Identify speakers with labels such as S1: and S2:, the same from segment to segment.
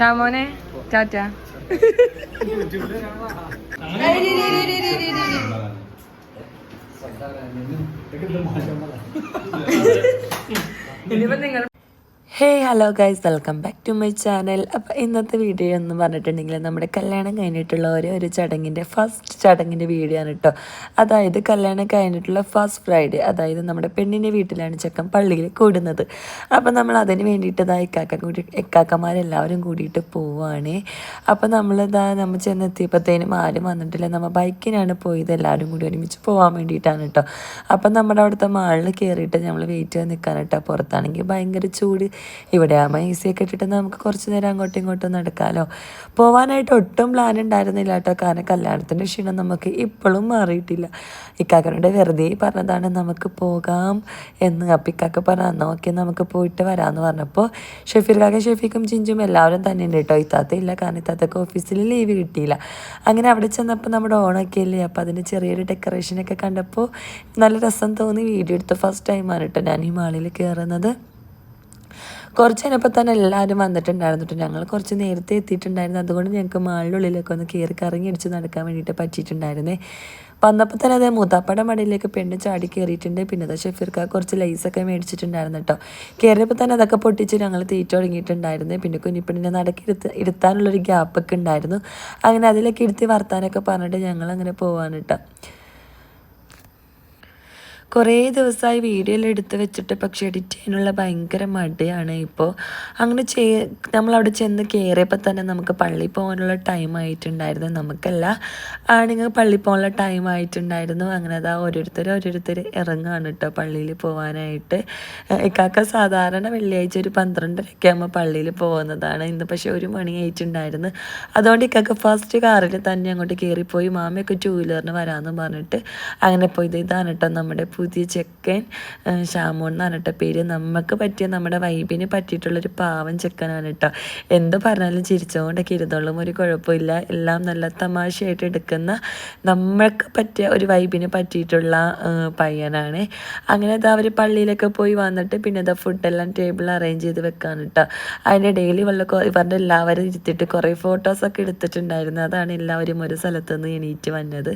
S1: ഷാമോനെ tata ഇനിയിപ്പോ നിങ്ങൾ
S2: hey hello guys welcome back to my channel അപ്പോൾ ഇന്നത്തെ വീഡിയോ എന്ന് പറഞ്ഞിട്ടുണ്ടെങ്കിൽ നമ്മുടെ കല്യാണം കഴിഞ്ഞിട്ടുള്ള ഒരേ ഒരു ചടങ്ങിന്റെ ഫസ്റ്റ് ചടങ്ങിന്റെ വീഡിയോ ആണ് കേട്ടോ അതായത് കല്യാണം കഴിഞ്ഞിട്ടുള്ള ഫസ്റ്റ് ഫ്രൈഡേ അതായത് നമ്മുടെ പെണ്ണിന്റെ വീട്ടിലാണ് ചെക്കൻ പള്ളിയിൽ കൂടുന്നത്. അപ്പോൾ നമ്മൾ അതിന് വേണ്ടിയിട്ട് ഇതാ ഇക്കാക്ക കൂടി ഇക്കാക്കന്മാരെല്ലാവരും കൂടിയിട്ട് പോവുകയാണ് അപ്പോൾ നമ്മളിതാ നമ്മൾ ചെന്നെത്തിയപ്പോഴത്തേനും ആരും വന്നിട്ടില്ല. നമ്മൾ ബൈക്കിനാണ് പോയത്. എല്ലാവരും കൂടി ഒരുമിച്ച് പോകാൻ വേണ്ടിയിട്ടാണ് കേട്ടോ അപ്പം നമ്മുടെ അവിടുത്തെ മാളിൽ കയറിയിട്ട് നമ്മൾ വെയിറ്റ് ചെയ്ത് നിൽക്കാൻ പുറത്താണെങ്കിൽ ഭയങ്കര ചൂട്. ഇവിടെ ആകുമ്പോൾ ഒക്കെ ഇട്ടിട്ട് നമുക്ക് കുറച്ച് നേരം അങ്ങോട്ടും ഇങ്ങോട്ടും നടക്കാമല്ലോ പോകാനായിട്ട് ഒട്ടും പ്ലാൻ ഉണ്ടായിരുന്നില്ല കേട്ടോ. കാരണം കല്യാണത്തിന്റെ ക്ഷീണം നമുക്ക് ഇപ്പോഴും മാറിയിട്ടില്ല. ഇക്കാക്കനോട് വെറുതെ പറഞ്ഞതാണ് നമുക്ക് പോകാം എന്ന്. അപ്പം ഇക്കാക്ക പറഞ്ഞാൽ ഓക്കെ നമുക്ക് പോയിട്ട് വരാമെന്ന് പറഞ്ഞപ്പോൾ ഷെഫീർ കാക്ക ഷെഫീക്കും ചിഞ്ചും എല്ലാവരും തന്നെ ഉണ്ട് കേട്ടോ. ഇത്താത്ത ഇല്ല കാരണം ഇത്താത്തക്ക് ഓഫീസിൽ ലീവ് കിട്ടിയില്ല. അങ്ങനെ അവിടെ ചെന്നപ്പോൾ നമ്മുടെ ഓണൊക്കെ അപ്പോൾ അതിന് ചെറിയൊരു ഡെക്കറേഷനൊക്കെ കണ്ടപ്പോൾ നല്ല രസം തോന്നി. വീഡിയോ എടുത്ത ഫസ്റ്റ് ടൈമാണ് കേട്ടോ ഞാൻ മാളിൽ കയറുന്നത് കുറച്ച് കഴിഞ്ഞപ്പോൾ തന്നെ എല്ലാവരും വന്നിട്ടുണ്ടായിരുന്നു കേട്ടോ ഞങ്ങൾ കുറച്ച് നേരത്തെ എത്തിയിട്ടുണ്ടായിരുന്നു. അതുകൊണ്ട് ഞങ്ങൾക്ക് മാളിന്റെ ഉള്ളിലൊക്കെ ഒന്ന് കയറി കറങ്ങി അടിച്ച് നടക്കാൻ വേണ്ടിയിട്ട് പറ്റിയിട്ടുണ്ടായിരുന്നേ. വന്നപ്പോൾ തന്നെ അതേ മൂത്താപ്പയുടെ മടിയിലേക്ക് പെണ്ണ് ചാടി കയറിയിട്ടുണ്ട് പിന്നെ അത് ഷെഫീർക്ക കുറച്ച് ലൈസൊക്കെ മേടിച്ചിട്ടുണ്ടായിരുന്നു കേട്ടോ കയറിയപ്പോൾ തന്നെ അതൊക്കെ പൊട്ടിച്ച് ഞങ്ങൾ തീറ്റ തുടങ്ങിയിട്ടുണ്ടായിരുന്നു. പിന്നെ കുഞ്ഞിപ്പെണ്ണിനെ നടക്കി ഇരുത്ത് ഇരുത്താനുള്ളൊരു ഗ്യാപ്പൊക്കെ ഉണ്ടായിരുന്നു. അങ്ങനെ അതിലൊക്കെ ഇരുത്തി വർത്താനൊക്കെ പറഞ്ഞിട്ട് ഞങ്ങൾ അങ്ങനെ പോവാണ് കേട്ടോ കുറേ ദിവസമായി വീഡിയോയിൽ എടുത്ത് വെച്ചിട്ട് പക്ഷെ എഡിറ്റ് ചെയ്യാനുള്ള ഭയങ്കര മടിയാണ്. ഇപ്പോൾ അങ്ങനെ ചെയ് നമ്മളവിടെ ചെന്ന് കയറിയപ്പോൾ തന്നെ നമുക്ക് പള്ളി പോകാനുള്ള ടൈം ആയിട്ടുണ്ടായിരുന്നു. നമുക്കല്ല ആണുങ്ങൾ പള്ളി പോകാനുള്ള ടൈം ആയിട്ടുണ്ടായിരുന്നു. അങ്ങനെ അതാ ഓരോരുത്തർ ഓരോരുത്തർ ഇറങ്ങുകയാണ് കേട്ടോ പള്ളിയിൽ പോകാനായിട്ട് ഇക്കാക്ക സാധാരണ വെള്ളിയാഴ്ച ഒരു പന്ത്രണ്ടരയ്ക്ക് ആകുമ്പോൾ പള്ളിയിൽ പോകുന്നതാണ്. ഇന്ന് പക്ഷേ ഒരു മണി ആയിട്ടുണ്ടായിരുന്നു. അതുകൊണ്ട് ഇക്കാക്ക ഫസ്റ്റ് കാറിൽ തന്നെ അങ്ങോട്ട് കയറിപ്പോയി മാമയൊക്കെ ടൂ വീലറിന് വരാമെന്ന് പറഞ്ഞിട്ട് അങ്ങനെ പോയി ഇത് ഇതാണ് കേട്ടോ നമ്മുടെ പുതിയ ചെക്കൻ ഷാമോൻ എന്നാണ് കേട്ടോ പേര്. നമുക്ക് പറ്റിയ നമ്മുടെ വൈബിന് പറ്റിയിട്ടുള്ളൊരു പാവൻ ചെക്കനാണ് കേട്ടോ. എന്ത് പറഞ്ഞാലും ചിരിച്ചുകൊണ്ടൊക്കെ ഇരുന്നോളും ഒരു കുഴപ്പമില്ല. എല്ലാം നല്ല തമാശയായിട്ട് എടുക്കുന്ന നമ്മൾക്ക് പറ്റിയ ഒരു വൈബിന് പറ്റിയിട്ടുള്ള പയ്യനാണ്. അങ്ങനെ അത് അവർ പള്ളിയിലൊക്കെ പോയി വന്നിട്ട് പിന്നെ ഇതാ ഫുഡെല്ലാം ടേബിൾ അറേഞ്ച് ചെയ്ത് വെക്കാൻ കേട്ടോ. അതിന്റെ ഡെയിലി ഇവളുടെ ഇവരുടെ എല്ലാവരും ഇരുത്തിയിട്ട് കുറേ ഫോട്ടോസൊക്കെ എടുത്തിട്ടുണ്ടായിരുന്നു. അതാണ് എല്ലാവരും ഒരു സ്ഥലത്ത് നിന്ന് എണീറ്റ് വന്നത്.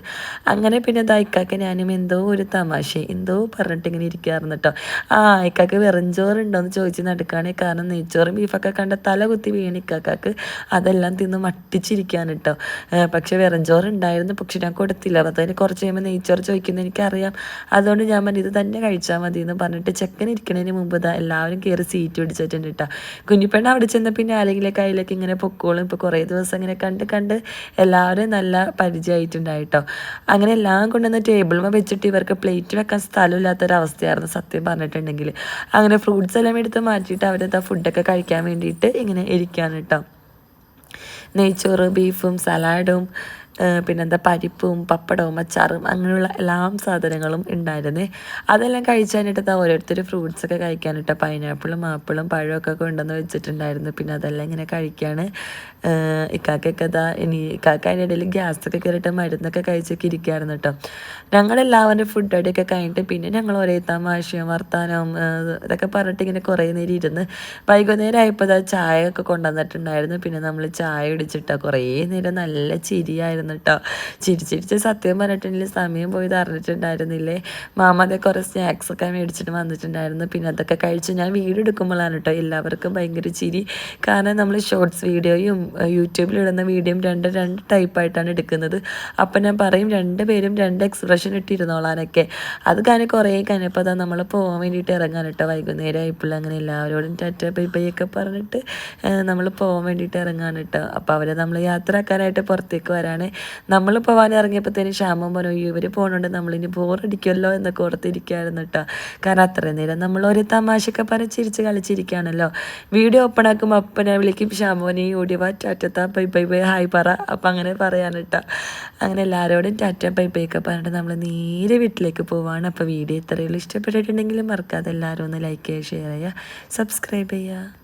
S2: അങ്ങനെ പിന്നെ ദൈക്കാക്ക് ഞാനും എന്തോ ഒരു തമാശ എന്തോ പറഞ്ഞിട്ട് ഇങ്ങനെ ഇരിക്കാറുണ്ട് കേട്ടോ ആ ഇക്കാക്ക് വെറഞ്ചോറുണ്ടോ എന്ന് ചോദിച്ച് നടക്കുകയാണ് കാരണം നെയ്ച്ചോറും ബീഫൊക്കെ കണ്ട തല കുത്തി വീണ് ഇക്കാക്കാക്ക് അതെല്ലാം തിന്ന് മട്ടിച്ചിരിക്കാൻ കേട്ടോ പക്ഷെ വെറഞ്ചോറ് ഉണ്ടായിരുന്നു പക്ഷെ ഞാൻ കൊടുത്തില്ല. അതിന് കുറച്ച് കഴിയുമ്പോൾ നെയ്ച്ചോറ് ചോദിക്കുന്നത് എനിക്കറിയാം. അതുകൊണ്ട് ഞാൻ പറഞ്ഞു ഇത് തന്നെ കഴിച്ചാൽ മതി എന്ന് പറഞ്ഞിട്ട് ചെക്കൻ ഇരിക്കണതിന് മുമ്പ് ഇതാ എല്ലാവരും കയറി സീറ്റ് പിടിച്ചിട്ടുണ്ട് കേട്ടോ കുഞ്ഞിപ്പെണ്ണ അവിടെ ചെന്ന പിന്നെ ആരെങ്കിലും കയ്യിലേക്ക് ഇങ്ങനെ പൊക്കോളും. ഇപ്പോൾ കുറേ ദിവസം ഇങ്ങനെ കണ്ട് കണ്ട് എല്ലാവരും നല്ല പരിചയമായിട്ടുണ്ടായിട്ടോ അങ്ങനെ എല്ലാം കൊണ്ടുവന്ന് ടേബിളിൽ വെച്ചിട്ട് ഇവർക്ക് പ്ലേറ്റ് വെക്കാൻ സ്ഥലമില്ലാത്തൊരവസ്ഥയായിരുന്നു സത്യം പറഞ്ഞിട്ടുണ്ടെങ്കിൽ. അങ്ങനെ ഫ്രൂട്ട്സ് എല്ലാം എടുത്ത് മാറ്റിയിട്ട് അവരെന്താ ഫുഡൊക്കെ കഴിക്കാൻ വേണ്ടിയിട്ട് ഇങ്ങനെ ഇരിക്കുകയാണ് കേട്ടോ നെയ്ച്ചോറ് ബീഫും സലാഡും പിന്നെന്താ പരിപ്പും പപ്പടവും അച്ചാറും അങ്ങനെയുള്ള എല്ലാ സാധനങ്ങളും ഉണ്ടായിരുന്നേ. അതെല്ലാം കഴിച്ചാനിട്ട് ഓരോരുത്തർ ഫ്രൂട്ട്സൊക്കെ കഴിക്കാനിട്ട് പൈനാപ്പിളും ആപ്പിളും പഴമൊക്കെ കൊണ്ടുവന്ന് വെച്ചിട്ടുണ്ടായിരുന്നു. പിന്നെ അതെല്ലാം ഇങ്ങനെ കഴിക്കുകയാണ് ഇക്കാക്കൊക്കെ ഇതാ ഇനി ഇക്കാക്ക അതിന്റെ ഇടയിൽ ഗ്യാസൊക്കെ കയറിയിട്ട് മരുന്നൊക്കെ കഴിച്ചൊക്കെ ഇരിക്കുകയായിരുന്നു കേട്ടോ ഞങ്ങളെല്ലാവരും ഫുഡ് അടിയൊക്കെ കഴിഞ്ഞിട്ട് പിന്നെ ഞങ്ങൾ ഒരേ തമാശയും വർത്താനവും ഇതൊക്കെ പറഞ്ഞിട്ട് ഇങ്ങനെ കുറേ നേരം ഇരുന്ന് വൈകുന്നേരം ആയപ്പോൾ ചായ ഒക്കെ കൊണ്ടുവന്നിട്ടുണ്ടായിരുന്നു. പിന്നെ നമ്മൾ ചായ കുടിച്ചിട്ടാ കുറേ നേരം നല്ല ചിരിയായിരുന്നു. കേട്ടോ ചിരിച്ചിരിച്ച് സത്യം പറഞ്ഞിട്ടുണ്ടെങ്കിൽ സമയം പോയത് അറിഞ്ഞിട്ടുണ്ടായിരുന്നില്ലേ? മാമ അതേ കുറേ സ്നാക്സൊക്കെ മേടിച്ചിട്ട് വന്നിട്ടുണ്ടായിരുന്നു. പിന്നെ അതൊക്കെ കഴിച്ച് ഞാൻ വീഡിയോ എടുക്കുമ്പോഴാണ് കേട്ടോ എല്ലാവർക്കും ഭയങ്കര ചിരി. കാരണം നമ്മൾ ഷോർട്സ് വീഡിയോയും യൂട്യൂബിലിടുന്ന വീഡിയോയും രണ്ട് രണ്ട് ടൈപ്പായിട്ടാണ് എടുക്കുന്നത്. അപ്പം ഞാൻ പറയും രണ്ട് പേരും രണ്ട് എക്സ്പ്രഷൻ ഇട്ടിരുന്നോളാനൊക്കെ. അത് കാരണം കുറേ കഴിഞ്ഞപ്പോൾ അതാ നമ്മൾ പോകാൻ വേണ്ടിയിട്ട് ഇറങ്ങാൻ കേട്ടോ വൈകുന്നേരം ആയപ്പോൾ അങ്ങനെ എല്ലാവരോടും ടാറ്റ ബൈ ബൈ പറഞ്ഞിട്ട് നമ്മൾ പോകാൻ വേണ്ടിയിട്ട് ഇറങ്ങാൻ കേട്ടോ അപ്പോൾ അവരെ നമ്മൾ യാത്രക്കാരായിട്ട് പുറത്തേക്ക് വരാണ്. നമ്മൾ തന്നെ ക്ഷാമം പറഞ്ഞു ഇവർ പോകണുണ്ട് നമ്മളിനി ബോറടിക്കുമല്ലോ എന്നൊക്കെ ഓർത്തിരിക്കുകയായിരുന്നു കേട്ടോ. കാരണം അത്രയും നേരം നമ്മൾ ഒരു തമാശയൊക്കെ പറഞ്ഞ് ചിരിച്ച് കളിച്ചിരിക്കുകയാണല്ലോ. വീഡിയോ ഓപ്പൺ ആക്കുമ്പോൾ അപ്പനെ വിളിക്കും ഷാമോനെ ഓടി വാ ടാറ്റത്ത പൈ പൈ പൈ ഹായ് പറ. അപ്പം അങ്ങനെ പറയാൻ കേട്ടോ. അങ്ങനെ എല്ലാവരോടും ടാറ്റ പൈ ബൈ ഒക്കെ പറഞ്ഞിട്ട് നമ്മൾ നേരെ വീട്ടിലേക്ക് പോവാണ്. അപ്പോൾ വീഡിയോ ഇത്രയും ഇഷ്ടപ്പെട്ടിട്ടുണ്ടെങ്കിൽ മറക്കാതെ എല്ലാവരും ഒന്ന് ലൈക്ക് ചെയ്യുക ഷെയർ ചെയ്യുക സബ്സ്ക്രൈബ് ചെയ്യുക.